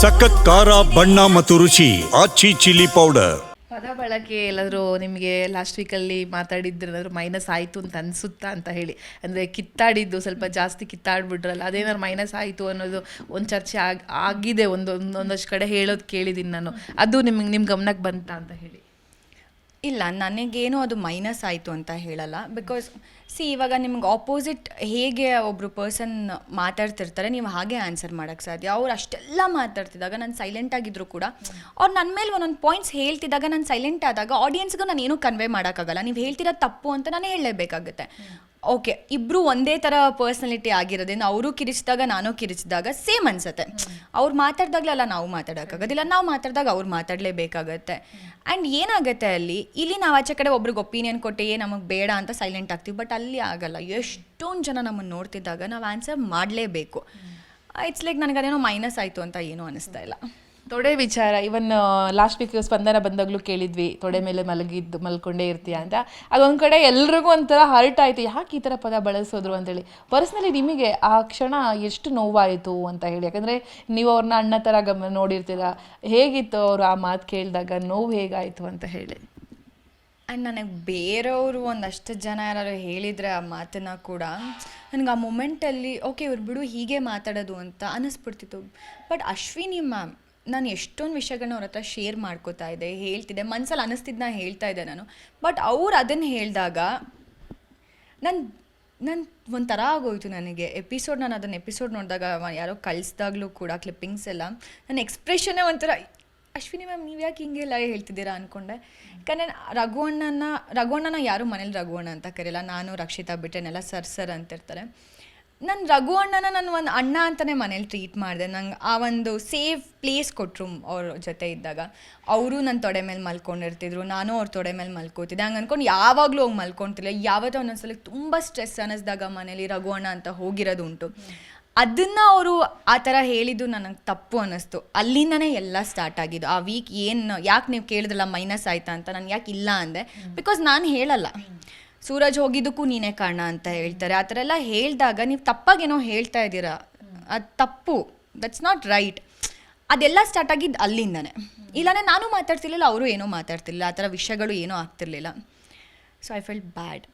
ಸಖತ್ ಖಾರ, ಬಣ್ಣ ಮತ್ತು ರುಚಿ, ಆಚಿ ಚಿಲ್ಲಿ ಪೌಡರ್. ಪದ ಬಳಕೆ ಎಲ್ಲಾದರೂ ನಿಮಗೆ ಲಾಸ್ಟ್ ವೀಕಲ್ಲಿ ಮಾತಾಡಿದ್ರೇನಾದ್ರು ಮೈನಸ್ ಆಯಿತು ಅಂತ ಅನಿಸುತ್ತಾ ಅಂತ ಹೇಳಿ. ಅಂದರೆ ಕಿತ್ತಾಡಿದ್ದು ಸ್ವಲ್ಪ ಜಾಸ್ತಿ ಕಿತ್ತಾಡ್ಬಿಟ್ರಲ್ಲ, ಅದೇನಾದ್ರು ಮೈನಸ್ ಆಯಿತು ಅನ್ನೋದು ಒಂದು ಚರ್ಚೆ ಆಗಿ, ಆಗಿದೆ ಒಂದು ಒಂದಷ್ಟು ಕಡೆ ಹೇಳೋದು ಕೇಳಿದ್ದೀನಿ ನಾನು. ಅದು ನಿಮ್ಗೆ ನಿಮ್ಮ ಗಮನಕ್ಕೆ ಬಂತ ಅಂತ ಹೇಳಿ. ಇಲ್ಲ, ನನಗೇನು ಅದು ಮೈನಸ್ ಆಯಿತು ಅಂತ ಹೇಳಲ್ಲ. ಬಿಕಾಸ್ ಸಿ ಇವಾಗ ನಿಮ್ಗೆ ಆಪೋಸಿಟ್ ಹೇಗೆ ಒಬ್ಬರು ಪರ್ಸನ್ ಮಾತಾಡ್ತಿರ್ತಾರೆ, ನೀವು ಹಾಗೆ ಆನ್ಸರ್ ಮಾಡೋಕ್ಕೆ ಸಾಧ್ಯ. ಅವ್ರು ಅಷ್ಟೆಲ್ಲ ಮಾತಾಡ್ತಿದ್ದಾಗ ನಾನು ಸೈಲೆಂಟ್ ಆಗಿದ್ರು ಕೂಡ, ಅವ್ರು ನನ್ನ ಮೇಲೆ ಒಂದೊಂದು ಪಾಯಿಂಟ್ಸ್ ಹೇಳ್ತಿದ್ದಾಗ ನಾನು ಸೈಲೆಂಟ್ ಆದಾಗ ಆಡಿಯನ್ಸ್ಗೂ ನಾನು ಏನೂ ಕನ್ವೆ ಮಾಡೋಕ್ಕಾಗಲ್ಲ ನೀವು ಹೇಳ್ತಿರೋದು ತಪ್ಪು ಅಂತ ನಾನು ಹೇಳಲೇಬೇಕಾಗುತ್ತೆ. ಓಕೆ ಇಬ್ರು ಒಂದೇ ಥರ ಪರ್ಸ್ನಾಲಿಟಿ ಆಗಿರೋದ್ರಿಂದ ಅವರು ಕಿರಿಚಿದಾಗ, ನಾನು ಕಿರಿಚಿದಾಗ ಸೇಮ್ ಅನ್ಸುತ್ತೆ. ಅವ್ರು ಮಾತಾಡ್ದಾಗಲೆಲ್ಲ ನಾವು ಮಾತಾಡೋಕ್ಕಾಗೋದಿಲ್ಲ, ನಾವು ಮಾತಾಡಿದಾಗ ಅವ್ರು ಮಾತಾಡಲೇಬೇಕಾಗತ್ತೆ. ಆ್ಯಂಡ್ ಏನಾಗುತ್ತೆ ಅಲ್ಲಿ? ಇಲ್ಲಿ ನಾವು ಆಚೆ ಕಡೆ ಒಬ್ರಿಗೆ ಒಪಿನಿಯನ್ ಕೊಟ್ಟೆ, ಏ, ನಮಗೆ ಬೇಡ ಅಂತ ಸೈಲೆಂಟ್ ಆಗ್ತೀವಿ. ಬಟ್ ಅಲ್ಲಿ ಆಗಲ್ಲ. ಎಷ್ಟೊಂದು ಜನ ನಮ್ಮನ್ನು ನೋಡ್ತಿದ್ದಾಗ ನಾವು ಆನ್ಸರ್ ಮಾಡಲೇಬೇಕು. ಇಟ್ಸ್ ಲೈಕ್ ನನಗೆ ಅದೇನೋ ಮೈನಸ್ ಆಯಿತು ಅಂತ ಏನೂ ಅನಿಸ್ತಾ ಇಲ್ಲ. ತೊಡೆ ವಿಚಾರ ಇವನ್ ಲಾಸ್ಟ್ ವೀಕ್ ಸ್ಪಂದನ ಬಂದಾಗಲೂ ಕೇಳಿದ್ವಿ, ತೊಡೆ ಮೇಲೆ ಮಲಗಿದ್ದು, ಮಲ್ಕೊಂಡೇ ಇರ್ತೀಯ ಅಂತ. ಅದೊಂದು ಕಡೆ ಎಲ್ರಿಗೂ ಒಂಥರ ಹರ್ಟ್ ಆಯ್ತು, ಯಾಕೆ ಈ ಥರ ಪದ ಬಳಸೋದ್ರು ಅಂತೇಳಿ. ಪರ್ಸ್ನಲಿ ನಿಮಗೆ ಆ ಕ್ಷಣ ಎಷ್ಟು ನೋವಾಯಿತು ಅಂತ ಹೇಳಿ. ಯಾಕಂದರೆ ನೀವು ಅವ್ರನ್ನ ಅಣ್ಣ ಥರ ಗಮ, ನೋಡಿರ್ತೀರ. ಹೇಗಿತ್ತು ಅವರು ಆ ಮಾತು ಕೇಳಿದಾಗ, ನೋವು ಹೇಗಾಯಿತು ಅಂತ ಹೇಳಿ. ಆ್ಯಂಡ್ ನನಗೆ ಬೇರೆಯವರು ಒಂದಷ್ಟು ಜನ ಯಾರು ಹೇಳಿದರೆ ಆ ಮಾತನ್ನು ಕೂಡ, ನನಗೆ ಆ ಮೂಮೆಂಟಲ್ಲಿ ಓಕೆ ಇವ್ರು ಬಿಡು, ಹೀಗೆ ಮಾತಾಡೋದು ಅಂತ ಅನ್ನಿಸ್ಬಿಡ್ತಿತ್ತು ಬಟ್ ಅಶ್ವಿನಿ ಮ್ಯಾಮ್ ನಾನು ಎಷ್ಟೊಂದು ವಿಷಯಗಳನ್ನ ಅವ್ರ ಹತ್ರ ಶೇರ್ ಮಾಡ್ಕೋತಾ ಇದ್ದೆ, ಹೇಳ್ತಿದ್ದೆ. ಮನ್ಸಲ್ಲಿ ಅನ್ನಿಸ್ತಿದ್ನ ಹೇಳ್ತಾ ಇದ್ದೆ ನಾನು. ಬಟ್ ಅವ್ರು ಅದನ್ನು ಹೇಳಿದಾಗ ನನ್ನ ನನ್ನ ಒಂಥರ ಆಗೋಯ್ತು ನನಗೆ. ಎಪಿಸೋಡ್ ನಾನು ಅದನ್ನು ಎಪಿಸೋಡ್ ನೋಡಿದಾಗ ಯಾರೋ ಕಳಿಸ್ದಾಗಲೂ ಕೂಡ ಕ್ಲಿಪ್ಪಿಂಗ್ಸ್ ಎಲ್ಲ ನನ್ನ ಎಕ್ಸ್ಪ್ರೆಷನ್ನೇ ಒಂಥರ, ಅಶ್ವಿನಿ ಮ್ಯಾಮ್, ನೀವು ಯಾಕೆ ಹಿಂಗೆಲ್ಲ ಹೇಳ್ತಿದ್ದೀರಾ? ಅಂದ್ಕೊಂಡೆ ಯಾಕಂದರೆ ರಘುವಣ್ಣನ ರಘುವಣ್ಣನ ಯಾರು ಮನೇಲಿ ರಘುವಣ್ಣ ಅಂತ ಕರೆಯಲ್ಲ ನಾನು ರಕ್ಷಿತಾ ಬಿಟ್ಟೆನೆಲ್ಲ ಸರ್ ಸರ್ ಅಂತಿರ್ತಾರೆ. ನನ್ನ ರಘುವಣ್ಣನ ನಾನು ಒಂದು ಅಣ್ಣ ಅಂತಲೇ ಮನೇಲಿ ಟ್ರೀಟ್ ಮಾಡಿದೆ. ನಂಗೆ ಆ ಒಂದು ಸೇಫ್ ಪ್ಲೇಸ್ ಕೊಟ್ಟರು ಅವ್ರ ಜೊತೆ ಇದ್ದಾಗ. ಅವರು ನನ್ನ ತೊಡೆ ಮೇಲೆ ಮಲ್ಕೊಂಡಿರ್ತಿದ್ರು. ನಾನು ಅವ್ರ ತೊಡೆ ಮೇಲೆ ಮಲ್ಕೋತಿದ್ದೆ. ಹಂಗೆ ಅಂದ್ಕೊಂಡು ಯಾವಾಗಲೂ ಹೋಗಿ ಮಲ್ಕೊತಿಲ್ಲ ಯಾವತ್ತೋ ಒಂದೊಂದ್ಸಲ ತುಂಬ ಸ್ಟ್ರೆಸ್ ಅನ್ನಿಸ್ದಾಗ ಮನೇಲಿ ರಘು ಅಣ್ಣ ಅಂತ ಹೋಗಿರೋದು ಉಂಟು. ಅದನ್ನು ಅವರು ಆ ಥರ ಹೇಳಿದ್ದು ನನಗೆ ತಪ್ಪು ಅನ್ನಿಸ್ತು. ಅಲ್ಲಿಂದನೇ ಎಲ್ಲ ಸ್ಟಾರ್ಟ್ ಆಗಿದ್ದು. ಆ ವೀಕ್ ಏನು ಯಾಕೆ ನೀವು ಕೇಳಿದ್ರಲ್ಲ ಮೈನಸ್ ಆಯ್ತಾ ಅಂತ. ನಾನು ಯಾಕೆ ಇಲ್ಲ ಅಂದೆ. ಬಿಕಾಸ್ ನಾನು ಹೇಳಲ್ಲ. ಸೂರಜ್ ಹೋಗಿದ್ದಕ್ಕೂ ನೀನೇ ಕಾರಣ ಅಂತ ಹೇಳ್ತಾರೆ. ಆ ಥರ ಎಲ್ಲ ಹೇಳಿದಾಗ ನೀವು ತಪ್ಪಾಗೇನೋ ಹೇಳ್ತಾ ಇದ್ದೀರಾ? ಅದು ತಪ್ಪು. ದಟ್ಸ್ ನಾಟ್ ರೈಟ್ ಅದೆಲ್ಲ ಸ್ಟಾರ್ಟ್ ಆಗಿದ್ದು ಅಲ್ಲಿಂದನೇ. ಇಲ್ಲಾಂದರೆ ನಾನು ಮಾತಾಡ್ತಿರ್ಲಿಲ್ಲ, ಅವರು ಏನೂ ಮಾತಾಡ್ತಿರ್ಲಿಲ್ಲ. ಆ ಥರ ವಿಷಯಗಳು ಏನೂ ಆಗ್ತಿರ್ಲಿಲ್ಲ. So I felt bad